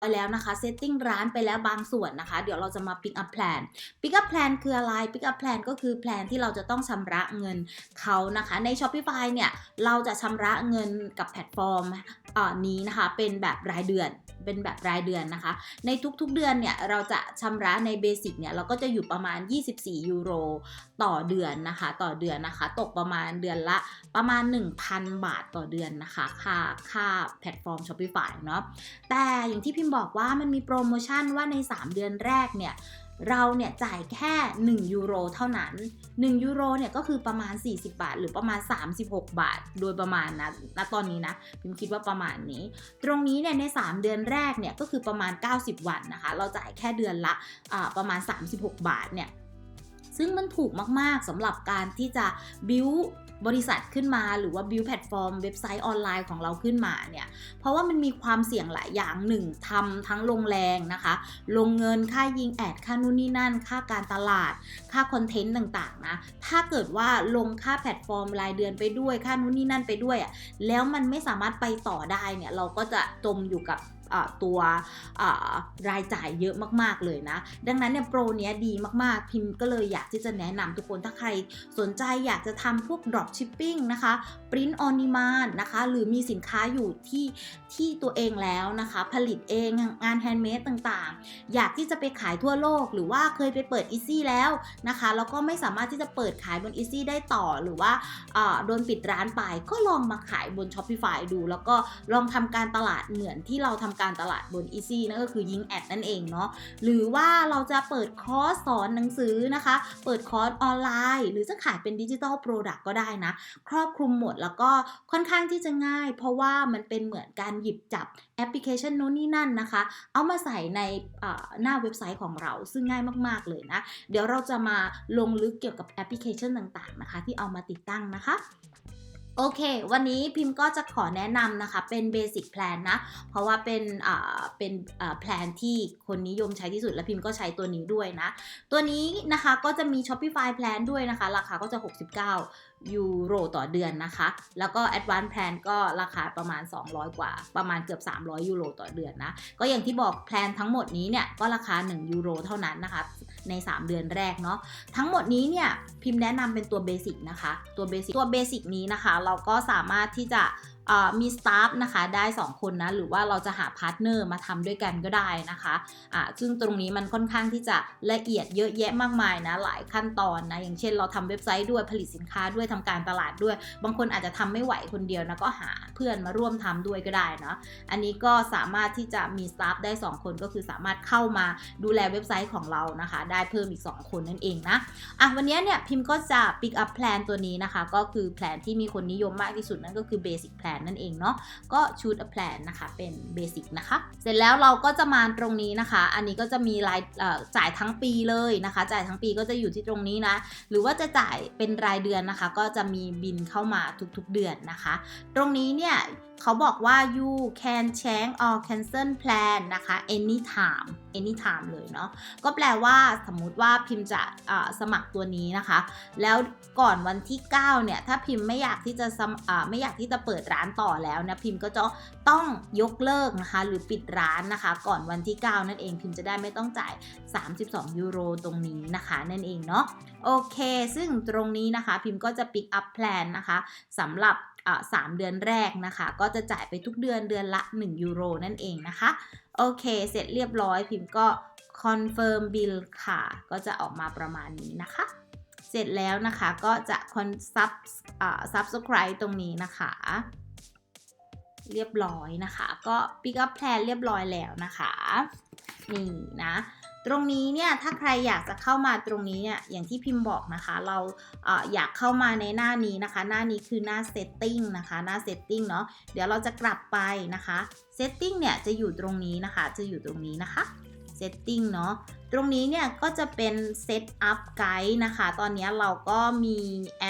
ไปแล้วนะคะเซตติ้งร้านไปแล้วบางส่วนนะคะ เดี๋ยวเราจะมา pick up plan pick up plan คืออะไร pick up plan ก็คือแพลนที่เราจะต้องชำระเงินเขานะคะ ใน Shopify เนี่ย เราจะชำระเงินกับแพลตฟอร์ม นี้นะคะ เป็นแบบรายเดือนเป็นแบบรายเดือนนะคะ ในทุกๆเดือนเนี่ยเราจะชำระในเบสิกเนี่ยเราก็จะอยู่ประมาณ 24 ยูโรต่อเดือนนะคะ ต่อเดือนนะคะ ตกประมาณเดือนละประมาณ 1,000 บาทต่อเดือนนะคะ ค่าค่าแพลตฟอร์ม Shopify เนาะแต่อย่างที่พิมพ์บอกว่ามันมีโปรโมชั่นว่าใน 3 เดือนแรกเนี่ย เราเนี่ยจ่ายแค่ 1 ยูโรเท่านั้น 1 ยูโรเนี่ยก็คือประมาณ 40 บาท หรือประมาณ 36 บาท โดยประมาณนะณตอนนี้นะพิมคิดว่าประมาณนี้ ตรงนี้เนี่ยใน 3 เดือนแรกเนี่ยก็คือประมาณ 90 วันนะคะ เราจ่ายแค่เดือนละะประมาณ 36 บาทเนี่ย ซึ่งมันถูกมากๆสำหรับการที่จะ build บริษัทขึ้นมาหรือว่า build แพลตฟอร์มเว็บไซต์ออนไลน์ของเราขึ้นมาเนี่ย เพราะว่ามันมีความเสี่ยงหลายอย่างหนึ่งทำทั้งลงแรงนะคะ ลงเงินค่ายิงแอด ค่านู่นนี่นั่น ค่าการตลาด ค่าคอนเทนต์ต่างๆนะ ถ้าเกิดว่าลงค่าแพลตฟอร์มรายเดือนไปด้วย ค่านู่นนี่นั่นไปด้วยอะ่ะแล้วมันไม่สามารถไปต่อได้เนี่ยเราก็จะจมอยู่กับ ตัวรายจ่ายเยอะมากๆเลยนะ ดังนั้นเนี่ยโปรเนี้ยดีมากๆ พิมพ์ก็เลยอยากที่จะแนะนำทุกคนถ้าใครสนใจอยากจะทำพวก drop shipping นะคะ print on demand นะคะหรือมีสินค้าอยู่ที่ที่ตัวเองแล้วนะคะ ผลิตเองงาน handmade ต่างๆ อยากที่จะไปขายทั่วโลก หรือว่าเคยไปเปิด easy แล้วนะคะแล้วก็ไม่สามารถที่จะเปิดขายบน easy ได้ต่อหรือว่าอ่าโดนปิดร้านไปก็ลองมาขายบน Shopify ดู แล้วก็ลองทำการตลาดเหมือนที่เราทำการตลาดบน easy นั่นก็คือยิงแอดนั่นเองเนาะหรือว่าเราจะเปิดคอร์สสอนหนังสือนะคะ เปิดคอร์สออนไลน์ หรือจะขายเป็นดิจิ t a ลโปรดักต์ก็ได้นะ ครอบคลุมหมดแล้วก็ค่อนข้างที่จะง่าย เพราะว่ามันเป็นเหมือนการหยิบจับแอปพลิเคชันโน้นนี่นั่นนะคะ เอามาใส่ในหน้าเว็บไซต์ของเราซึ่งง่ายมากๆเลยนะ เดี๋ยวเราจะมาลงลึกเกี่ยวกับแอปพลิเคชันต่างๆนะคะ ที่เอามาติดตั้งนะคะ โอเค วันนี้พิมพ์ก็จะขอแนะนำนะคะ เป็น Basic Plan นะ เพราะว่าเป็นอ่าเป็นอ่าแพลนที่คนนิยมใช้ที่สุด และพิมพ์ก็ใช้ตัวนี้ด้วยนะ ตัวนี้นะคะก็จะมี Shopify Plan ด้วยนะคะ ราคาก็จะ 69 ยูโรต่อเดือนนะคะ แล้วก็ Advanced Plan ก็ราคาประมาณ 200 กว่า ประมาณเกือบ 300 ยูโรต่อเดือนนะ ก็อย่างที่บอกแพลนทั้งหมดนี้เนี่ย ก็ราคา 1 ยูโรเท่านั้นนะคะใน 3 เดือนแรกเนาะทั้งหมดนี้เนี่ยพิมพ์แนะนำเป็นตัวเบสิกนะคะตัวเบสิกตัวเบสิกนี้นะคะเราก็สามารถที่จะมีสตาฟนะคะได้ 2 คนนะหรือว่าเราจะหาพาร์ทเนอร์มาทำด้วยกันก็ได้นะคะอ่าซึ่งตรงนี้มันค่อนข้างที่จะละเอียดเยอะแยะมากมายนะหลายขั้นตอนนะอย่างเช่นเราทำเว็บไซต์ด้วยผลิตสินค้าด้วยทำการตลาดด้วย บางคนอาจจะทำไม่ไหวคนเดียวนะก็หาเพื่อนมาร่วมทำด้วยก็ได้นะอันนี้ก็สามารถที่จะมีสตาฟได้ 2 คนก็คือสามารถเข้ามาดูแลเว็บไซต์ของเรานะคะได้เพิ่มอีก 2 คนนั่นเองนะอะวันนี้เนี่ยพิมพ์ก็จะ pick up plan ตัวนี้นะคะ ก็คือแผนที่มีคนนิยมมากที่สุดนั่นก็คือ basic plan นั่นเองเนาะก็ choose a plan นะคะเป็น basic นะคะเสร็จแล้วเราก็จะมาตรงนี้นะคะ อันนี้ก็จะมีรายจ่ายทั้งปีเลยนะคะ จ่ายทั้งปีก็จะอยู่ที่ตรงนี้นะ หรือว่าจะจ่ายเป็นรายเดือนนะคะ ก็จะมีบินเข้ามาทุกๆเดือนนะคะ ตรงนี้เนี่ย เขาบอกว่า you can change or cancel plan นะคะ anytime anytime เลยเนาะ ก็แปลว่าสมมุติว่าพิมพ์จะสมัครตัวนี้นะคะ แล้วก่อนวันที่ 9 เนี่ย ถ้าพิมพ์ไม่อยากที่จะไม่อยากที่จะเปิดร้านต่อแล้วนะ พิมพ์ก็จะต้องยกเลิกนะคะ หรือปิดร้านนะคะ ก่อนวันที่ 9 นั่นเอง พิมพ์จะได้ไม่ต้องจ่าย 32 ยูโรตรงนี้นะคะ นั่นเองเนาะ โอเค ซึ่งตรงนี้นะคะ พิมพ์ก็จะ pick up plan นะคะสำหรับ สามเดือนแรกนะคะ ก็จะจ่ายไปทุกเดือนเดือนละ 1 ยูโรนั่นเองนะคะ โอเค เสร็จเรียบร้อยพิมพ์ก็ confirm bill ค่ะ ก็จะออกมาประมาณนี้นะคะ เสร็จแล้วนะคะก็จะ con sub อ่า subscribe ตรงนี้นะคะ เรียบร้อยนะคะ ก็ pick up plan เรียบร้อยแล้วนะคะ นี่นะ ตรงนี้เนี่ยถ้าใครอยากจะเข้ามาตรงนี้เนี่ยอย่างที่พิมพ์บอกนะคะ เราเอออยากเข้ามาในหน้านี้นะคะ หน้านี้คือหน้า setting นะคะ หน้า setting เนาะเดี๋ยวเราจะกลับไปนะคะ setting เนี่ยจะอยู่ตรงนี้นะคะ จะอยู่ตรงนี้นะคะ setting เนาะตรงนี้เนี่ยก็จะเป็น set up guide นะคะ ตอนนี้เราก็มี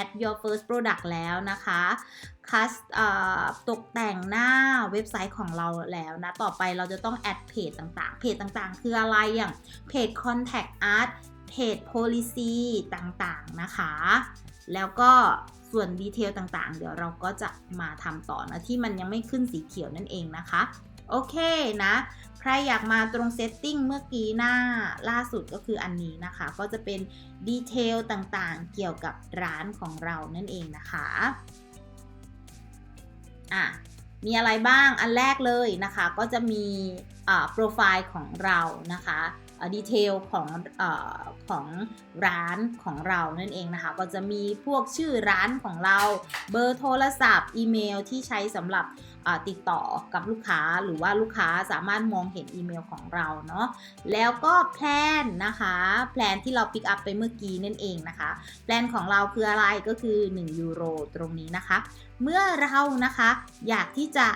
add your first product แล้วนะคะ คัสตกแต่งหน้าเว็บไซต์ของเราแล้วนะ ต่อไปเราจะต้อง add เพจต่างๆ เพจต่างๆ คืออะไรอย่างเพจ contact us เพจ policy ต่างๆนะคะ แล้วก็ส่วนดีเทลต่างๆ เดี๋ยวเราก็จะมาทำต่อนะที่มันยังไม่ขึ้นสีเขียวนั่นเองนะคะ โอเคนะ ใครอยากมาตรง setting เมื่อกี้หน้าล่าสุดก็คืออันนี้นะคะ ก็จะเป็นดีเทลต่างๆ เกี่ยวกับร้านของเรานั่นเองนะคะ อะมีอะไรบ้างอันแรกเลยนะคะ ก็จะมีโปรไฟล์ของเรานะคะดีเทลของออของร้านของเรานั่นเองนะคะ ก็จะมีพวกชื่อร้านของเราเบอร์โทรศัพท์ อีเมลที่ใช้สำหรับติดต่อกับลูกค้าหรือว่าลูกค้าสามารถมองเห็นอีเมลของเราเนาะแล้วก็แพลนนะคะแพลนที่เราปิกอัพไปเมื่อกี้นั่นเองนะคะแพลนของเราคืออะไรก็คือ 1 ยูโรตรงนี้นะคะ เมื่อเรานะคะ อยากที่จะ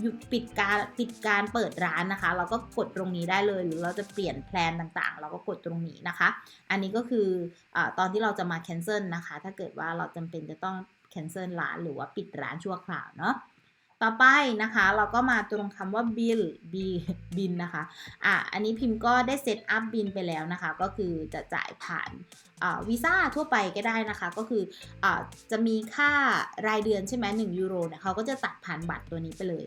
หยุดปิดการปิดการเปิดร้านนะคะ เราก็กดตรงนี้ได้เลย หรือเราจะเปลี่ยนแพลนต่างๆ เราก็กดตรงนี้นะคะ อันนี้ก็คืออตอนที่เราจะมา cancel นะคะ ถ้าเกิดว่าเราจำเป็นจะต้อง cancel ร้านหรือว่าปิดร้านชั่วคราวเนาะ ต่อไปนะคะเราก็มาตรงคำว่า bill bill นะคะอะอันนี้พิมพ์ก็ได้เซตอัพบินไปแล้วนะคะ ก็คือจะจ่ายผ่านวีซ่าทั่วไปก็ได้นะคะ ก็คืออจะมีค่ารายเดือนใช่ไหมหนึ่งยูโรเนี่ยเขาก็จะตัดผ่านบัตรตัวนี้ไปเลย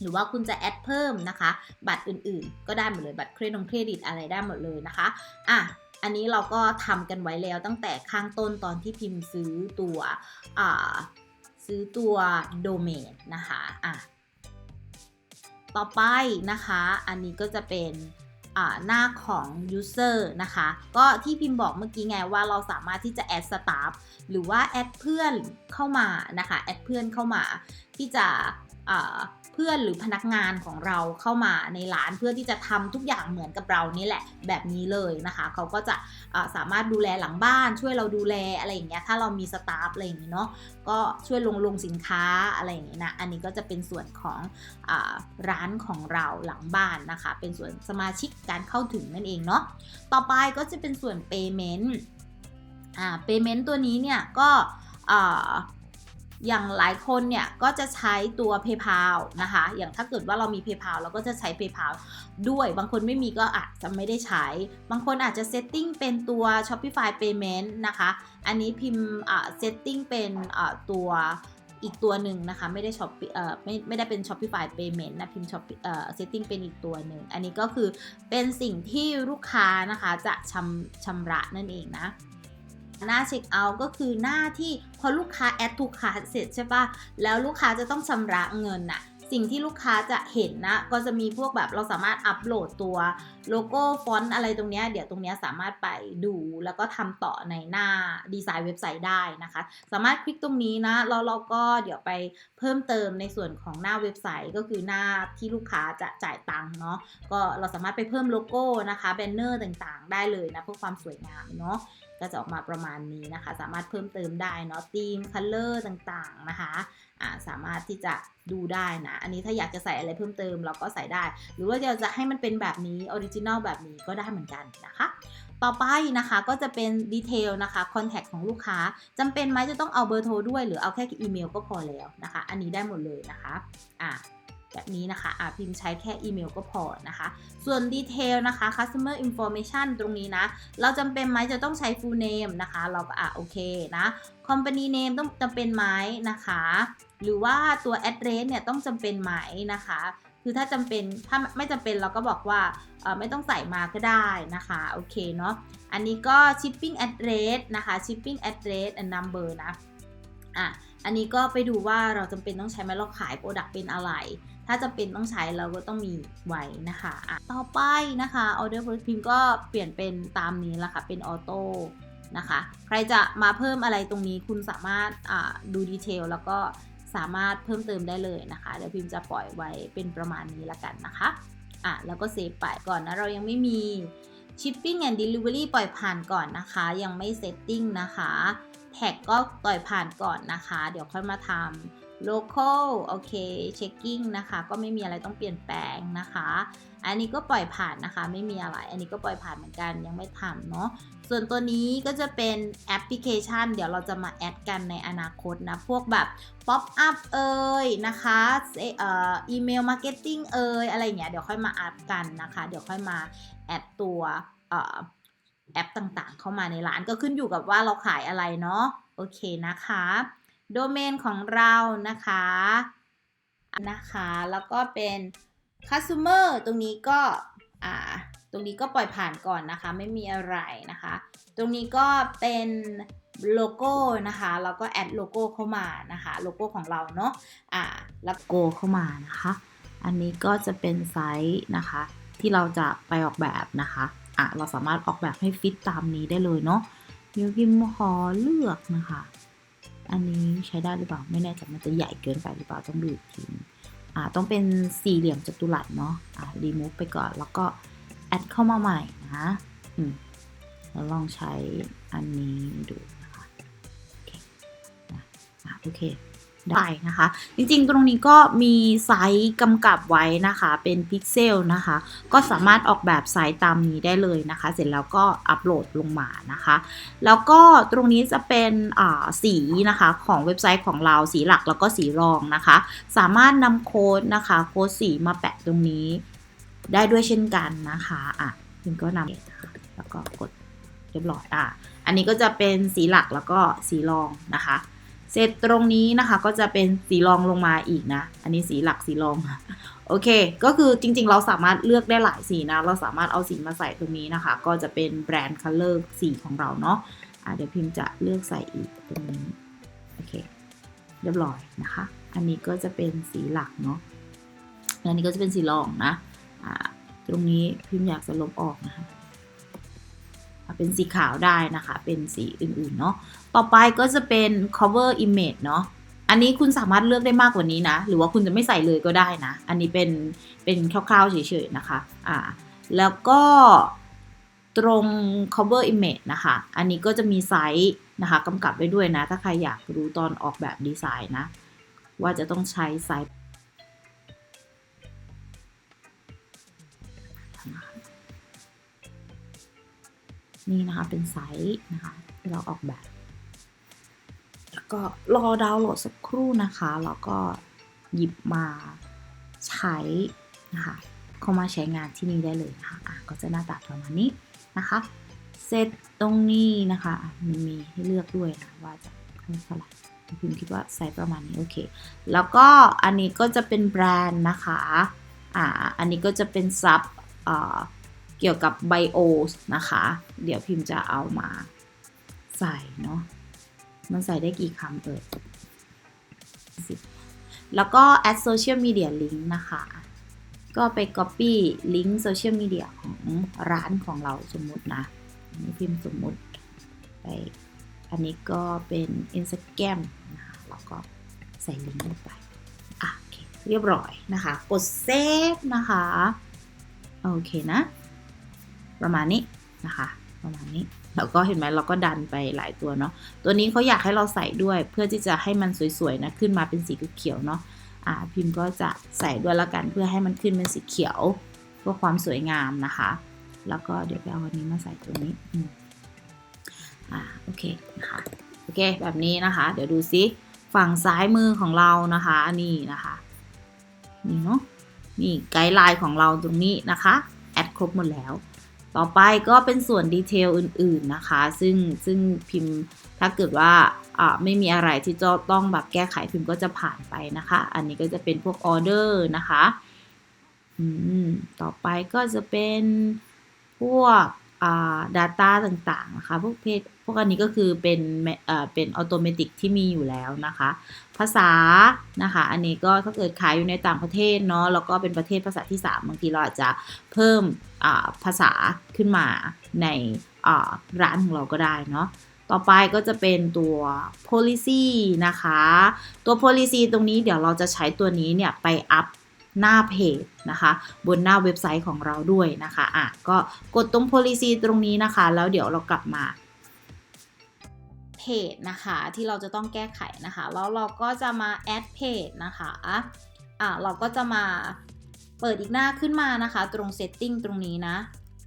หรือว่าคุณจะแอดเพิ่มนะคะ บัตรอื่นๆ ก็ได้หมดเลยบัตรเครดิตเครดิตอะไรได้หมดเลยนะคะอะอันนี้เราก็ทำกันไว้แล้วตั้งแต่ข้างต้นตอนที่พิมพ์ซื้อตัว ซื้อตัวโดเมนนะคะอะต่อไปนะคะ อันนี้ก็จะเป็นหน้าของ user นะคะ ก็ที่พิมพ์บอกเมื่อกี้ไงว่าเราสามารถที่จะ add staff หรือว่า add เพื่อนเข้ามานะคะ add เพื่อนเข้ามาที่จะ เพื่อนหรือพนักงานของเราเข้ามาในร้านเพื่อที่จะทำทุกอย่างเหมือนกับเรานี่แหละแบบนี้เลยนะคะเขาก็จะสามารถดูแลหลังบ้านช่วยเราดูแลอะไรอย่างเงี้ยถ้าเรามีสตาฟอะไรอย่างเงี้เนาะก็ช่วยลงลงสินค้าอะไรอย่างเงี้ยนะอันนี้ก็จะเป็นส่วนของอร้านของเราหลังบ้านนะคะ เป็นส่วนสมาชิกการเข้าถึงนั่นเองเนาะต่อไปก็จะเป็นส่วน payment อ่า payment ตัวนี้เนี่ยก็ อย่างหลายคนเนี่ยก็จะใช้ตัว PayPal นะคะ อย่างถ้าเกิดว่าเรามี PayPal เราก็จะใช้ PayPal ด้วย บางคนไม่มีก็อาจจะไม่ได้ใช้ บางคนอาจจะเซตติ้งเป็นตัว Shopify Payment นะคะ อันนี้พิมพ์เซตติ้งเป็นตัวอีกตัวหนึ่งนะคะ ไม่ได้ช็อปเอ่อไม่ไม่ได้เป็น Shopify Payment นะพิมพ์ช็อปเอ่อเซตติ้งเป็นอีกตัวหนึ่ง อันนี้ก็คือเป็นสิ่งที่ลูกค้านะคะจะชำชำระนั่นเองนะ หน้าเช็คเอาท์ก็คือหน้าที่พอลูกค้าแอดทูคาเสร็จใช่ปะแล้วลูกค้าจะต้องชำระเงินน่ะสิ่งที่ลูกค้าจะเห็นนะ ก็จะมีพวกแบบเราสามารถอัปโหลดตัวโลโก้ฟอนต์อะไรตรงนี้เดี๋ยวตรงนี้สามารถไปดูแล้วก็ทำต่อในหน้าดีไซน์เว็บไซต์ได้นะคะ สามารถคลิกตรงนี้นะแล้วเราก็เดี๋ยวไปเพิ่มเติมในส่วนของหน้าเว็บไซต์ก็คือหน้าที่ลูกค้าจะจ่ายตังค์เนาะก็เราสามารถไปเพิ่มโลโก้นะคะแบนเนอร์ต่างๆ ได้เลยนะเพื่อความสวยงามเนาะก็จะออกมาประมาณนี้นะคะ สามารถเพิ่มเติมได้เนาะธีมคัลเลอร์ต่างๆนะคะสามารถที่จะดูได้นะ อันนี้ถ้าอยากจะใส่อะไรเพิ่มเติมเราก็ใส่ได้ หรือว่าจะจะให้มันเป็นแบบนี้ออริจินัลแบบนี้ก็ได้เหมือนกันนะคะ ต่อไปนะคะก็จะเป็นดีเทลนะคะคอนแทคของลูกค้าจำเป็นไหมจะต้องเอาเบอร์โทรด้วยหรือเอาแค่อีเมลก็พอแล้วนะคะ อันนี้ได้หมดเลยนะคะอ่า แบบนี้นะคะอ่าพิมพ์ใช้แค่อีเมลก็พอนะคะ ส่วนดีเทลนะคะ customer information ตรงนี้นะ เราจำเป็นไหมจะต้องใช้ full name นะคะ เราก็อะโอเคนะ company name ต้องจำเป็นไหมนะคะ หรือว่าตัว address เนี่ยต้องจำเป็นไหมนะคะคือถ้าจำเป็นถ้าไม่จำเป็นเราก็บอกว่าไม่ต้องใส่มาก็ได้นะคะโอเคเนาะอันนี้ก็ shipping address นะคะ shipping address and number นะอะอันนี้ก็ไปดูว่าเราจำเป็นต้องใช้ไหมเราขายโปรดักต์เป็นอะไร ถ้าจะเป็นต้องใช้เราก็ต้องมีไว้นะคะะต่อไปนะคะออเดอร์พิมก็เปลี่ยนเป็นตามนี้ละค่ะ เป็นออโต้นะคะ ใครจะมาเพิ่มอะไรตรงนี้คุณสามารถดูดีเทลแล้วก็สามารถเพิ่มเติมได้เลยนะคะ เดี๋ยวพิมจะปล่อยไว้เป็นประมาณนี้ละกันนะคะ อะ แล้วก็เซฟไปก่อนนะ เรายังไม่มี Shipping and Delivery ปล่อยผ่านก่อนนะคะ ยังไม่เซตติ้งนะคะ แท็กก็ปล่อยผ่านก่อนนะคะ เดี๋ยวค่อยมาทำ local โอเค checking นะคะ ก็ไม่มีอะไรต้องเปลี่ยนแปลงนะคะ อันนี้ก็ปล่อยผ่านนะคะ ไม่มีอะไร อันนี้ก็ปล่อยผ่านเหมือนกัน ยังไม่ทำเนาะ ส่วนตัวนี้ก็จะเป็นแอปพลิเคชัน เดี๋ยวเราจะมาแอดกันในอนาคตนะ พวกแบบป๊อปอัพเอ่ยนะคะเอ่ออีเมลมาร์เก็ตติ้งเอ่ยอะไรเงี้ย เดี๋ยวค่อยมาอัดกันนะคะ เดี๋ยวค่อยมาแอดตัวแอปต่างๆ เข้ามาในร้านก็ขึ้นอยู่กับว่าเราขายอะไรเนาะ โอเคนะคะ โดเมนของเรานะคะนะคะแล้วก็เป็น customer ตรงนี้ก็อ่าตรงนี้ก็ปล่อยผ่านก่อนนะคะ ไม่มีอะไรนะคะ ตรงนี้ก็เป็นโลโก้นะคะแล้วก็แอดโลโก้เข้ามานะคะโลโก้ของเราเนาะอ่าแล้วโกเข้ามานะคะ อันนี้ก็จะเป็นไซส์นะคะ ที่เราจะไปออกแบบนะคะอะเราสามารถออกแบบให้ฟิตตามนี้ได้เลยเนาะเดี๋ยวพิมพ์ขอเลือกนะคะ อันนี้ใช้ได้หรือเปล่าไม่แน่ใจมันจะใหญ่เกินไปหรือเปล่าต้องดูอีกทีนึงอ่าต้องเป็นสี่เหลี่ยมจัตุรัสเนาะอ่ารีมูฟไปก่อนแล้วก็แอดเข้ามาใหม่นะอืมแล้วลองใช้อันนี้ดูนะคะโอเคนะโอเค ได้นะคะ จริงๆ ตรงนี้ก็มีไซส์กำกับไว้นะคะ เป็นพิกเซลนะคะ ก็สามารถออกแบบไซส์ตามนี้ได้เลยนะคะ เสร็จแล้วก็อัปโหลดลงมานะคะ แล้วก็ตรงนี้จะเป็นสีนะคะของเว็บไซต์ของเราสีหลักแล้วก็สีรองนะคะ สามารถนำโค้ดนะคะโค้ดสีมาแปะตรงนี้ได้ด้วยเช่นกันนะคะอะคุณก็นำแล้วก็กดเรียบร้อยอะอันนี้ก็จะเป็นสีหลักแล้วก็สีรองนะคะ เสร็จตรงนี้นะคะก็จะเป็นสีรองลงมาอีกนะ อันนี้สีหลักสีรองโอเค ก็คือจริงๆ เราสามารถเลือกได้หลายสีนะ เราสามารถเอาสีมาใส่ตรงนี้นะคะ ก็จะเป็นแบรนด์คัลเลอร์สีของเราเนาะะเดี๋ยวพิมพ์จะเลือกใส่อีกตรงนี้ โอเค เรียบร้อยนะคะ อันนี้ก็จะเป็นสีหลักเนาะ อันนี้ก็จะเป็นสีรองนะอ่าตรงนี้พิมพ์อยากจะลบออกนะคะ เป็นสีขาวได้นะคะ เป็นสีอื่นๆเนาะ ต่อไปก็จะเป็น cover image เนาะ อันนี้คุณสามารถเลือกได้มากกว่านี้นะ หรือว่าคุณจะไม่ใส่เลยก็ได้นะ อันนี้เป็นเป็นคร่าวๆเฉยๆนะคะ อ่า แล้วก็ตรง cover image นะคะ อันนี้ก็จะมีไซส์นะคะกำกับไว้ด้วยนะ ถ้าใครอยากรู้ตอนออกแบบดีไซน์นะ ว่าจะต้องใช้ไซส์ นี่นะคะเป็นไซส์นะคะเราออกแบบ แล้วก็รอดาวน์โหลดสักครู่นะคะแล้วก็หยิบมาใช้นะคะเข้ามาใช้งานที่นี่ได้เลยนะคะะก็จะหน้าตาประมาณนี้นะคะเซตตรงนี้นะคะมันมีให้เลือกด้วยนะว่าจะเท่าไหร่พิมคิดว่าไซส์ประมาณนี้โอเค แล้วก็อันนี้ก็จะเป็นแบรนด์นะคะ อ่า อันนี้ก็จะเป็นซับอ่า กี่ยวกับไบโอสนะคะ เดี๋ยวพิมพ์จะเอามาใส่เนาะ มันใส่ได้กี่คำเอ่ยแล้วก็ add social media link นะคะ ก็ไป copy ลิงก์ social media ของร้านของเราสมมุตินะอันนี้พิมพ์สมมุติไป อันนี้ก็เป็น Instagram นะคะแล้วก็ใส่ลิงก์ลงไปอะโอเค เรียบร้อยนะคะ กดเซฟนะคะ โอเคนะ ประมาณนี้นะคะประมาณนี้แล้วก็เห็นไหมเราก็ดันไปหลายตัวเนาะตัวนี้เขาอยากให้เราใส่ด้วยเพื่อที่จะให้มันสวยๆนะขึ้นมาเป็นสีเขียวเนาะอ่าพิมพ์ก็จะใส่ด้วยละกันเพื่อให้มันขึ้นเป็นสีเขียวเพื่อความสวยงามนะคะ แล้วก็เดี๋ยวเอาอันนี้มาใส่ตัวนี้อือ่าโอเคนะคะโอเคแบบนี้นะคะ เดี๋ยวดูซิฝั่งซ้ายมือของเรานะคะนี่นะคะนี่เนาะนี่ไกด์ไลน์ของเราตรงนี้นะคะ แอดครบหมดแล้ว ต่อไปก็เป็นส่วนดีเทลอื่นๆนะคะ ซึ่งซึ่งพิมพ์ถ้าเกิดว่าไม่มีอะไรที่จะต้องแบบแก้ไขพิมพ์ก็จะผ่านไปนะคะ อันนี้ก็จะเป็นพวกออเดอร์นะคะต่อไปก็จะเป็นพวก data ต่างๆนะคะ พวกเพจพวกอันนี้ก็คือเป็นเป็นอัตโนมัติที่มีอยู่แล้วนะคะ ภาษานะคะ อันนี้ก็ถ้าเกิดขายอยู่ในต่างประเทศเนาะแล้วก็เป็นประเทศภาษาที่ 3 บางทีเราอาจจะเพิ่ม ภาษาขึ้นมาในร้านของเราก็ได้เนาะต่อไปก็จะเป็นตัว policy นะคะ ตัว policy ตรงนี้เดี๋ยวเราจะใช้ตัวนี้เนี่ยไปอัพหน้าเพจนะคะ บนหน้าเว็บไซต์ของเราด้วยนะคะอะก็กดตรง policy ตรงนี้นะคะ แล้วเดี๋ยวเรากลับมาเพจนะคะที่เราจะต้องแก้ไขนะคะ แล้วเราก็จะมา add page นะคะอะเราก็จะมา เปิดอีกหน้าขึ้นมานะคะ ตรง setting ตรงนี้นะ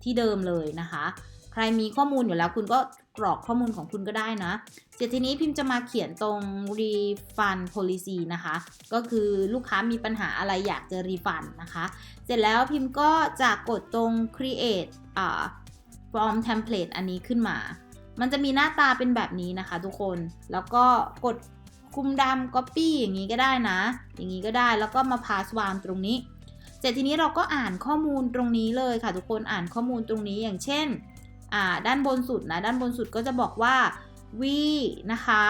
ที่เดิมเลยนะคะ ใครมีข้อมูลอยู่แล้วคุณก็กรอกข้อมูลของคุณก็ได้นะเสร็จทีนี้พิมพ์จะมาเขียนตรง refund policy นะคะ ก็คือลูกค้ามีปัญหาอะไรอยากจะ refund นะคะ เสร็จแล้วพิมพ์ก็จะกดตรง create form template อันนี้ขึ้นมา มันจะมีหน้าตาเป็นแบบนี้นะคะทุกคน แล้วก็กดคุมดำ copy อย่างนี้ก็ได้นะ อย่างนี้ก็ได้ แล้วก็มา pass วางตรงนี้ เสร็จทีนี้เราก็อ่านข้อมูลตรงนี้เลยค่ะ ทุกคนอ่านข้อมูลตรงนี้อย่างเช่นด้านบนสุดนะด้านบนสุดก็จะบอกว่า we นะคะ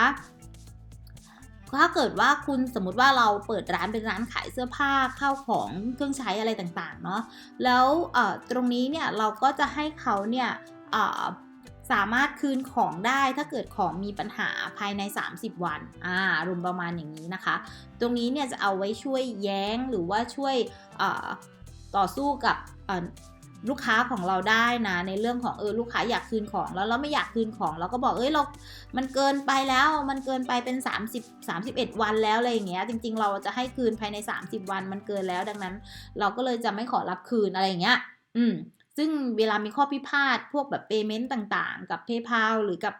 ถ้าเกิดว่าคุณสมมติว่าเราเปิดร้านเป็นร้านขายเสื้อผ้าข้าวของเครื่องใช้อะไรต่างๆเนาะแล้วตรงนี้เนี่ยเราก็จะให้เขาเนี่ย สามารถคืนของได้ถ้าเกิดของมีปัญหาภายใน 30 วันอ่ารวมประมาณอย่างนี้นะคะ ตรงนี้เนี่ยจะเอาไว้ช่วยแย้งหรือว่าช่วยต่อสู้กับลูกค้าของเราได้นะในเรื่องของเออลูกค้าอยากคืนของแล้วเราไม่อยากคืนของเราก็บอกเอ้ยเรา มันเกินไปแล้วมันเกินไปเป็น 30 31 วันแล้วอะไรอย่างเงี้ยจริง ๆ เราจะให้คืนภายใน 30 วันมันเกินแล้วดังนั้น เราก็เลยจะไม่ขอรับคืนอะไรอย่างเงี้ยอืม ซึ่งเวลามีข้อพิพาทพวกแบบ payment ต่างๆ กับ PayPal หรือกับ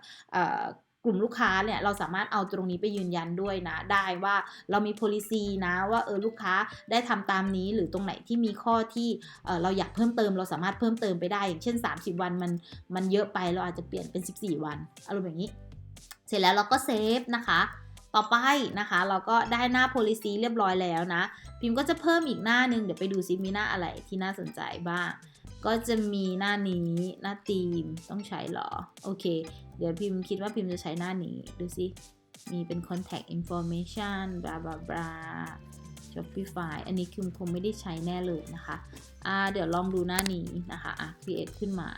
กลุ่มลูกค้าเนี่ยเราสามารถเอาตรงนี้ไปยืนยันด้วยนะ ได้ว่าเรามี policy นะว่าเออลูกค้าได้ทำตามนี้หรือตรงไหนที่มีข้อที่เเราอยากเพิ่มเติม เราสามารถเพิ่มเติมไปได้ อย่างเช่น 30 วันมันมันเยอะไปเราอาจจะเปลี่ยนเป็น 14 วันอารมณ์อย่างนี้ เสร็จแล้วเราก็เซฟนะคะต่อไปนะคะ เราก็ได้หน้า policy เรียบร้อยแล้วนะ พิมพ์ก็จะเพิ่มอีกหน้าหนึ่งเดี๋ยวไปดูซิมีหน้าอะไรที่น่าสนใจบ้าง ก็จะมีหน้านี้หน้าธีมต้องใช้หรอ โอเค เดี๋ยวพิมพ์คิดว่าพิมพ์จะใช้หน้านี้ ดูสิ มีเป็น contact information บลาบลาบลา Shopify อันนี้คือคงไม่ได้ใช้แน่เลยนะคะอ่าเดี๋ยวลองดูหน้านี้นะคะอะ create ขึ้นมา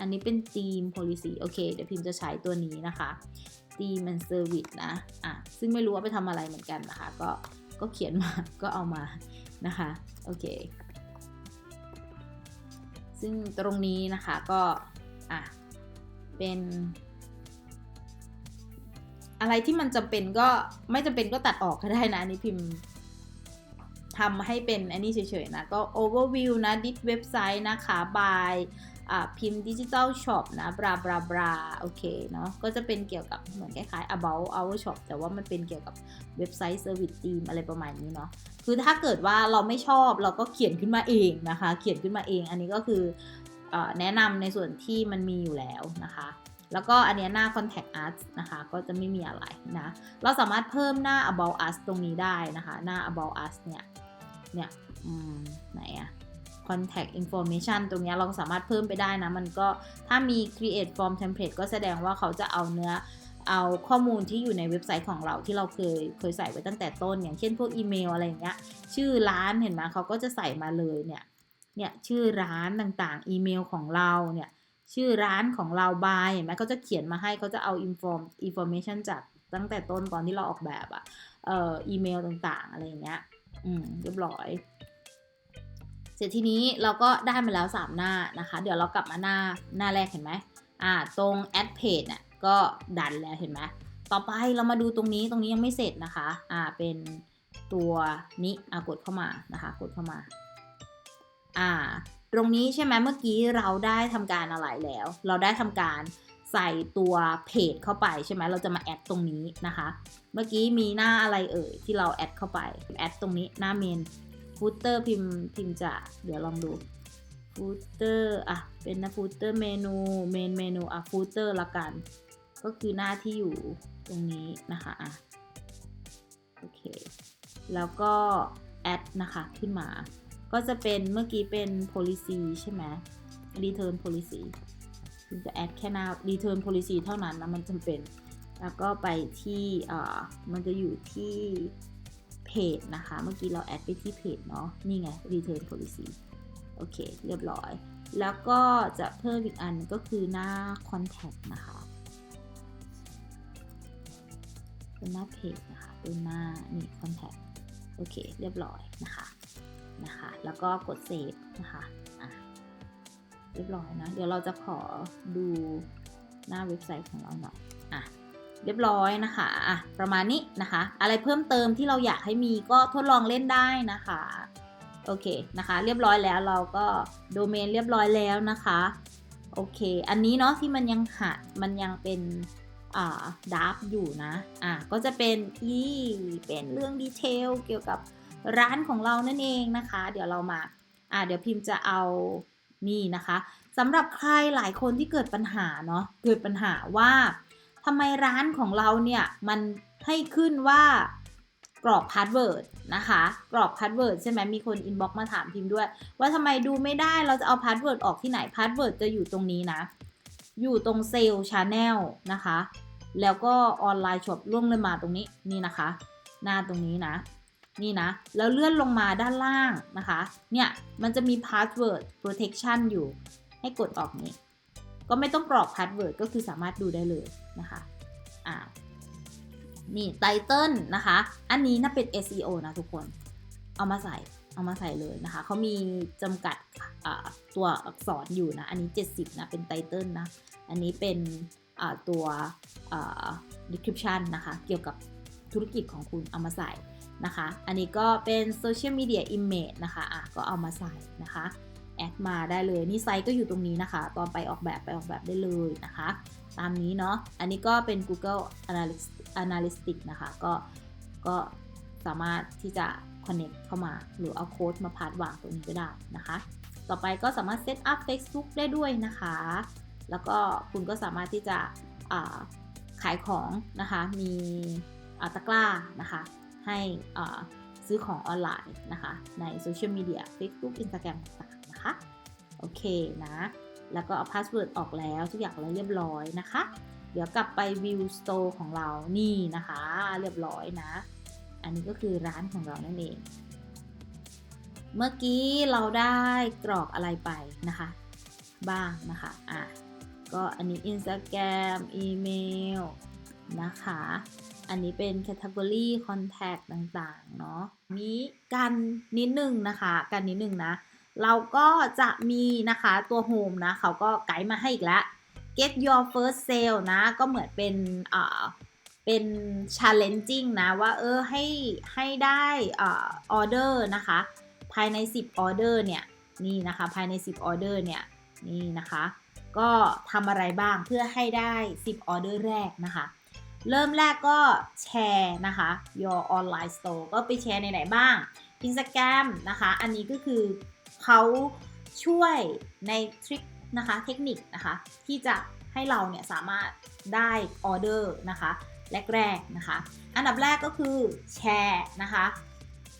อันนี้เป็น theme policy โอเค เดี๋ยวพิมพ์จะใช้ตัวนี้นะคะ theme and service นะอะซึ่งไม่รู้ว่าไปทำอะไรเหมือนกันนะคะ ก็ก็เขียนมาก็เอามานะคะ โอเค ซึ่งตรงนี้นะคะก็อะเป็นอะไรที่มันจำเป็นก็ไม่จำเป็นก็ตัดออกก็ได้นะอันนี้พิมพ์ทำให้เป็นอันนี้เฉยๆนะ ก็ overview นะ ดิสเว็บไซต์นะคะ by พิมพ์ดิจิ t a ลช็อปนะบราบราบราโอเคเนาะก็จะเป็นเกี่ยวกับเหมือนคล้ายๆ about our shop แต่ว่ามันเป็นเกี่ยวกับเว็บไซต์ service team อะไรประมาณนี้เนาะคือถ้าเกิดว่าเราไม่ชอบเราก็เขียนขึ้นมาเองนะคะ เขียนขึ้นมาเอง อันนี้ก็คืออแนะนำในส่วนที่มันมีอยู่แล้วนะคะแล้วก็อันนี้หน้า contact us นะคะ ก็จะไม่มีอะไรนะ เราสามารถเพิ่มหน้า about us ตรงนี้ได้นะคะ หน้า about us เนี่ย เนี่ยไหนอะ contact information ตรงนี้เราสามารถเพิ่มไปได้นะ มันก็ถ้ามี create form template ก็แสดงว่าเขาจะเอาเนื้อเอาข้อมูลที่อยู่ในเว็บไซต์ของเราที่เราเคยเคยใส่ไว้ตั้งแต่ต้น อย่างเช่นพวกอีเมลอะไรเงี้ย ชื่อร้านเห็นไหมเขาก็จะใส่มาเลยเนี่ย เนี่ยชื่อร้านต่างๆ อีเมลของเราเนี่ย ชื่อร้านของเราบายเห็นไหมเขาจะเขียนมาให้เขาจะเอา inform information จากตั้งแต่ต้นตอนที่เราออกแบบอะเอ่ออีเมลต่างๆ อะไรเงี้ย อืมเรียบร้อย เสร็จทีนี้เราก็ได้มาแล้ว 3 หน้านะคะ เดี๋ยวเรากลับมาหน้าหน้าแรกเห็นไหมอ่าตรง add page เนี่ยก็ดันแล้วเห็นไหมต่อไปเรามาดูตรงนี้ตรงนี้ยังไม่เสร็จนะคะอ่าเป็นตัวนี้อ่ากดเข้ามานะคะกดเข้ามาอ่าตรงนี้ใช่ไหมเมื่อกี้เราได้ทำการอะไรแล้ว เราได้ทำการใส่ตัวเพจเข้าไปใช่ไหมเราจะมาแอดตรงนี้นะคะ เมื่อกี้มีหน้าอะไรเอ่ยที่เราแอดเข้าไปแอดตรงนี้หน้าเมน ฟูเตอร์พิมพ์พิมพ์จะเดี๋ยวลองดูฟูเตอร์อะเป็นนะฟูเตอร์เมนูเมนเมนูอะฟูเตอร์ละกัน ก็คือหน้าที่อยู่ตรงนี้นะคะอะโอเคแล้วก็แอดนะคะขึ้นมา ก็จะเป็นเมื่อกี้เป็น policy ใช่ไหม return policy คุณจะแอดแค่หน้า return policy เท่านั้นนะมันจำเป็น แล้วก็ไปที่อ่ามันจะอยู่ที่ เพจนะคะ เมื่อกี้เราแอดไปที่เพจเนาะ นี่ไง return policy โอเค เรียบร้อย แล้วก็จะเพิ่มอีกอันก็คือหน้า contact นะคะ เป็นหน้าเพจนะคะ เป็นหน้านี่ contact โอเค เรียบร้อยนะคะ นะคะ แล้วก็กดเซฟนะคะอะเรียบร้อยนะ เดี๋ยวเราจะขอดูหน้าเว็บไซต์ของเราหน่อยอะ เรียบร้อยนะคะอะประมาณนี้นะคะ อะไรเพิ่มเติมที่เราอยากให้มีก็ทดลองเล่นได้นะคะโอเคนะคะ เรียบร้อยแล้วเราก็โดเมนเรียบร้อยแล้วนะคะโอเค อันนี้เนาะที่มันยังหัดมันยังเป็นอ่าดับอยู่นะ อะก็จะเป็นอีเป็นเรื่องดีเทลเกี่ยวกับร้านของเรานั่นเองนะคะ เดี๋ยวเรามา อะเดี๋ยวพิมพ์จะเอานี่นะคะสำหรับใครหลายคนที่เกิดปัญหาเนาะเกิดปัญหาว่า ทำไมร้านของเราเนี่ยมันให้ขึ้นว่ากรอกพาสเวิร์ดนะคะ กรอกพาสเวิร์ดใช่ไหมมีคนอินบ็อกมาถามพิมพ์ด้วย ว่าทำไมดูไม่ได้เราจะเอาพาสเวิร์ดออกที่ไหนพาสเวิร์ดจะอยู่ตรงนี้นะ อยู่ตรงเซลล์ชาแนลนะคะ แล้วก็ออนไลน์ช็อปล่วงเลยมาตรงนี้นี่นะคะ หน้าตรงนี้นะ นี่นะ แล้วเลื่อนลงมาด้านล่างนะคะ เนี่ยมันจะมี password protection อยู่ ให้กดออกนี้ ก็ไม่ต้องกรอก password ก็คือสามารถดูได้เลย นะคะอ่านี่ไตเติลนะคะ อันนี้น่าเป็น SEO นะทุกคน เอามาใส่ เอามาใส่เลยนะคะ เขามีจำกัดตัวอักษรอยู่นะ อันนี้ 70 นะ เป็นไตเติลนะ อันนี้เป็นตัว description นะคะ เกี่ยวกับธุรกิจของคุณ เอามาใส่นะคะ อันนี้ก็เป็น social media image นะคะ อะ ก็เอามาใส่นะคะ แอดมาได้เลย นี่ไซต์ก็อยู่ตรงนี้นะคะ ตอนไปออกแบบไปออกแบบได้เลยนะคะ ตามนี้เนาะ อันนี้ก็เป็น Google Analytics นะคะ ก็ก็สามารถที่จะ connect เข้ามา หรือเอาโค้ดมาพาดวางตรงนี้ก็ได้นะคะ ต่อไปก็สามารถ set up Facebook ได้ด้วยนะคะ แล้วก็คุณก็สามารถที่จะาขายของนะคะ มีอ่าตะกร้านะคะ ให้ซื้อของออนไลน์นะคะ ในโซเชียลมีเดีย Facebook Instagram ต่างๆนะคะ โอเคนะ แล้วก็เอาพาสเวิร์ดออกแล้วทุกอย่างแล้วเรียบร้อยนะคะ เดี๋ยวกลับไปวิวสโตร์ของเรานี่นะคะ เรียบร้อยนะ อันนี้ก็คือร้านของเรานั่นเอง เมื่อกี้เราได้กรอกอะไรไปนะคะ บ้างนะคะอะก็อันนี้ Instagram อีเมลนะคะ อันนี้เป็น Category Contact ต่างๆ เนาะมีกันนิดนึงนะคะ กันนิดนึงนะ เราก็จะมีนะคะตัว Home นะเขาก็ไกด์มาให้อีกแล้ว Get your first sale นะ ก็เหมือนเป็นอ่าเป็น challenging นะ ว่าเออให้ให้ได้อ่าออเดอร์นะคะ ภายใน 10ออเดอร์เนี่ย นี่นะคะ ภายใน 10ออเดอร์เนี่ย นี่นะคะ ก็ทำอะไรบ้างเพื่อให้ได้ 10ออเดอร์แรกนะคะ เริ่มแรกก็แชร์นะคะ your online store ก็ไปแชร์ในไหนบ้าง Instagram นะคะ อันนี้ก็คือ เขาช่วยในทริคนะคะเทคนิคนะคะ ที่จะให้เราเนี่ยสามารถได้ออเดอร์นะคะแรกๆนะคะ อันดับแรกก็คือแชร์นะคะ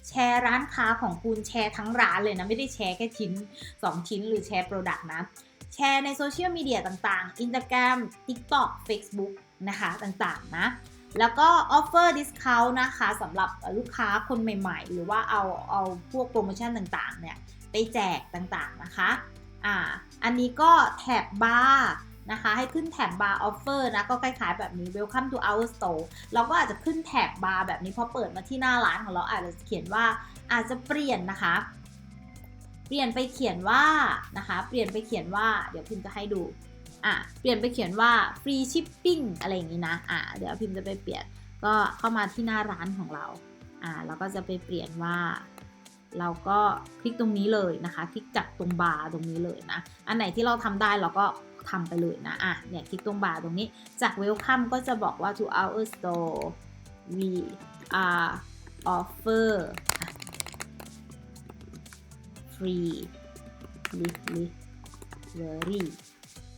แชร์ร้านค้าของคุณแชร์ทั้งร้านเลยนะไม่ได้แชร์แค่ชิ้น 2 ชิ้นหรือแชร์โปรดักต์นะแชร์ในโซเชียลมีเดียต่างๆ Instagram TikTok Facebook นะคะต่างๆนะแล้วก็ offer discount นะคะสำหรับลูกค้าคนใหม่ๆ หรือว่าเอาเอาพวกโปรโมชั่นต่างๆเนี่ย ไปแจกต่างๆนะคะอ่าอันนี้ก็แท็บบาร์นะคะให้ขึ้นแท็บบาร์ออฟเฟอร์นะ ก็คล้ายๆแบบนี้ welcome to our store เราก็อาจจะขึ้นแท็บบาร์แบบนี้พอเปิดมาที่หน้าร้านของเราอาจจะเขียนว่าอาจจะเปลี่ยนนะคะ เปลี่ยนไปเขียนว่านะคะ เปลี่ยนไปเขียนว่าเดี๋ยวพิมพ์จะให้ดูอะเปลี่ยนไปเขียนว่า free shipping อะไรอย่างนี้นะอะเดี๋ยวพิมพ์จะไปเปลี่ยนก็เข้ามาที่หน้าร้านของเราอ่าเราก็จะไปเปลี่ยนว่า เราก็คลิกตรงนี้เลยนะคะ คลิกจากตรงบาร์ตรงนี้เลยนะ อันไหนที่เราทำได้เราก็ทำไปเลยนะ อะ เนี่ยคลิกตรงบาร์ตรงนี้ จาก welcome ก็จะบอกว่า to our store we are offer free delivery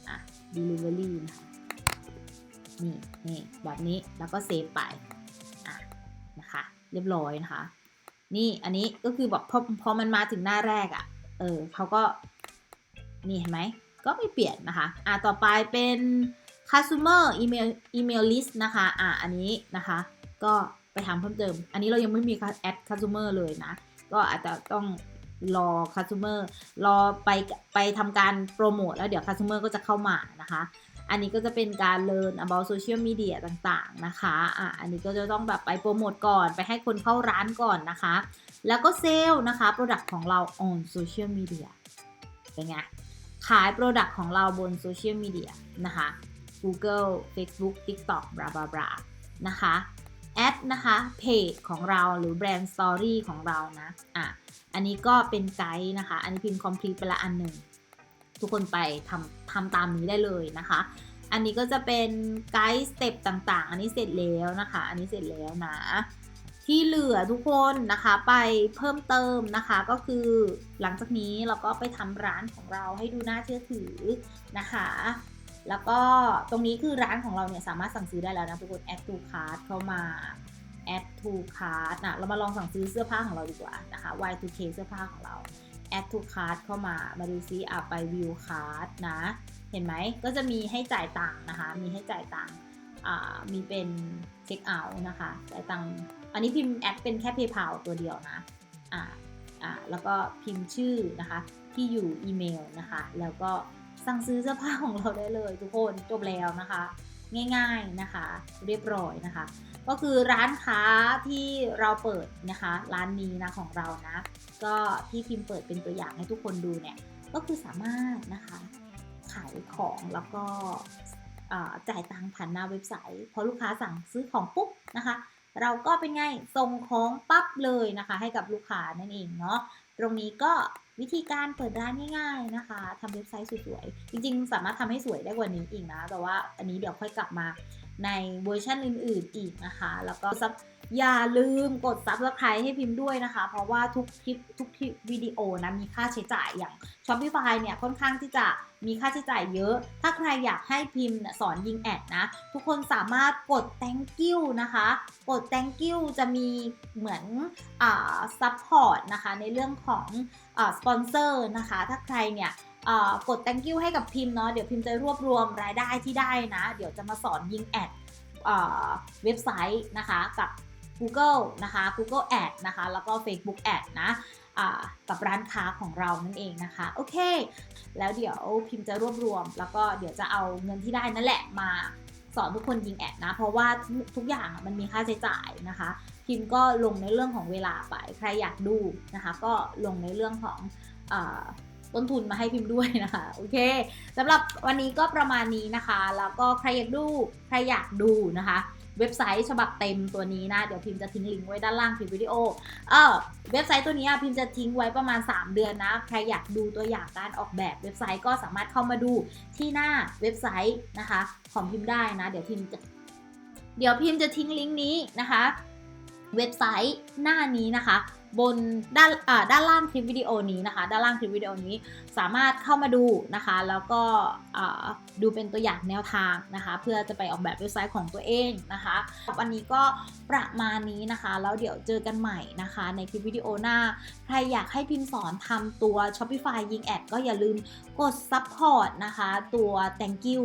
อะ delivery นะคะนี่นี่แบบนี้แล้วก็เซฟไป อะ นะคะ เรียบร้อยนะคะ นี่อันนี้ก็คือแบบพอพอมันมาถึงหน้าแรกอะ่ะ เออเขาก็นี่เห็นไหม ก็ไม่เปลี่ยนนะคะ อะต่อไปเป็น customer email email list นะคะ อะอันนี้นะคะ ก็ไปทำเพิ่มเติม อันนี้เรายังไม่มี add customer เลยนะ ก็อาจจะต้องรอ customer รอไปไปทำการโปรโมทแล้วเดี๋ยว customer ก็จะเข้ามานะคะ อันนี้ก็จะเป็นการ learn about social media ต่างๆนะคะอะอันนี้ก็จะต้องแบบไปโปรโมทก่อนไปให้คนเข้าร้านก่อนนะคะ แล้วก็เซลล์นะคะ product ของเรา on social media เป็นไงขาย product ของเราบนโซเชียลมีเดียนะคะ Google Facebook TikTok บลาบลาบลานะคะแอดนะคะเพจของเราหรือแบรนด์สตอรี่ของเรานะอะอันนี้ก็เป็นไกด์นะคะ อันนี้พิมพ์ complete ไปละอันหนึ่ง ทุกคนไปทำทำตามนี้ได้เลยนะคะ อันนี้ก็จะเป็นไกด์สเต็ปต่างๆ อันนี้เสร็จแล้วนะคะ อันนี้เสร็จแล้วนะ ที่เหลือทุกคนนะคะไปเพิ่มเติมนะคะ ก็คือหลังจากนี้เราก็ไปทำร้านของเราให้ดูน่าเชื่อถือนะคะแล้วก็ตรงนี้คือร้านของเราเนี่ยสามารถสั่งซื้อได้แล้วนะทุกคน add to cart เข้ามา add to cart นะเรามาลองสั่งซื้อเสื้อผ้าของเราดีกว่านะคะ Y2K เสื้อผ้าของเรา add to cart เข้ามา มาดูซิอะไป view cart นะ เห็นไหม ก็จะมีให้จ่ายตังค์นะคะ มีให้จ่ายตังค์อ่ามีเป็นเช็คเอาท์นะคะ จ่ายตังค์ อันนี้พิมพ์แอดเป็นแค่ PayPal ตัวเดียวนะอ่าอ่าแล้วก็พิมพ์ชื่อนะคะ ที่อยู่อีเมลนะคะ แล้วก็สั่งซื้อเสื้อผ้าของเราได้เลยทุกคน จบแล้วนะคะ ง่ายๆนะคะ เรียบร้อยนะคะ ก็คือร้านค้าที่เราเปิดนะคะ ร้านนี้นะของเรานะ ก็ที่พิมพ์เปิดเป็นตัวอย่างให้ทุกคนดูเนี่ย ก็คือสามารถนะคะขายของแล้วก็จ่ายตังค์ผ่านหน้าเว็บไซต์พอลูกค้าสั่งซื้อของปุ๊บนะคะ เราก็เป็นไงส่งของปั๊บเลยนะคะ ให้กับลูกค้านั่นเองเนาะตรงนี้ก็วิธีการเปิดร้านง่ายๆนะคะทำเว็บไซต์สวยๆจริงๆ สามารถทำให้สวยได้กว่านี้อีกนะ แต่ว่าอันนี้เดี๋ยวค่อยกลับมา ในเวอร์ชันอื่นๆอีกนะคะ แล้วก็ซับอย่าลืมกด subscribe ให้พิมพ์ด้วยนะคะ เพราะว่าทุกคลิปทุกคลิปวิดีโอนะมีค่าใช้จ่ายอย่าง Shopify เนี่ยค่อนข้างที่จะมีค่าใช้จ่ายเยอะ ถ้าใครอยากให้พิมพ์สอนยิงแอดนะ ทุกคนสามารถกด thank you นะคะ กด thank you จะมีเหมือนอ่า support นะคะในเรื่องของอ่าสปอนเซอร์นะคะ ถ้าใครเนี่ย กด thank you ให้กับพิมพ์เนาะเดี๋ยวพิมพ์จะรวบรวมรายได้ที่ได้นะ เดี๋ยวจะมาสอนยิงแอดเว็บไซต์นะคะกับ Google นะคะ Google Ad นะคะ แล้วก็ Facebook Ad นะกับร้านค้าของเรานั่นเองนะคะ โอเค แล้วเดี๋ยวพิมพ์จะรวบรวม แล้วก็เดี๋ยวจะเอาเงินที่ได้นั่นแหละมาสอนทุกคนยิงแอดนะ เพราะว่าทุกทุกอย่างมันมีค่าใช้จ่ายนะคะ พิมพ์ก็ลงในเรื่องของเวลาไป ใครอยากดูนะคะ ก็ลงในเรื่องของ ต้นทุนมาให้พิมพ์ด้วยนะคะ โอเคสำหรับวันนี้ก็ประมาณนี้นะคะ แล้วก็ใครอยากดูใครอยากดูนะคะ เว็บไซต์ฉบับเต็มตัวนี้นะ เดี๋ยวพิมพ์จะทิ้งลิงก์ไว้ด้านล่างคลิปวิดีโอ เออเว็บไซต์ตัวนี้พิมพ์จะทิ้งไว้ประมาณ 3 เดือนนะ ใครอยากดูตัวอย่างการออกแบบเว็บไซต์ก็สามารถเข้ามาดูที่หน้าเว็บไซต์นะคะของพิมพ์ได้นะ เดี๋ยวพิมพ์จะเดี๋ยวพิมพ์จะทิ้งลิงก์นี้นะคะ เว็บไซต์หน้านี้นะคะ บนด้านอ่าด้านล่างคลิปวิดีโอนี้นะคะ ด้านล่างคลิปวิดีโอนี้สามารถเข้ามาดูนะคะ แล้วก็อ่าดูเป็นตัวอย่างแนวทางนะคะ เพื่อจะไปออกแบบเว็บไซต์ของตัวเองนะคะวันนี้ก็ประมาณนี้นะคะ แล้วเดี๋ยวเจอกันใหม่นะคะ ในคลิปวิดีโอหน้า ใครอยากให้พิมพ์สอนทำตัว Shopify ยิงแอดก็อย่าลืมกด Support นะคะ ตัว thank you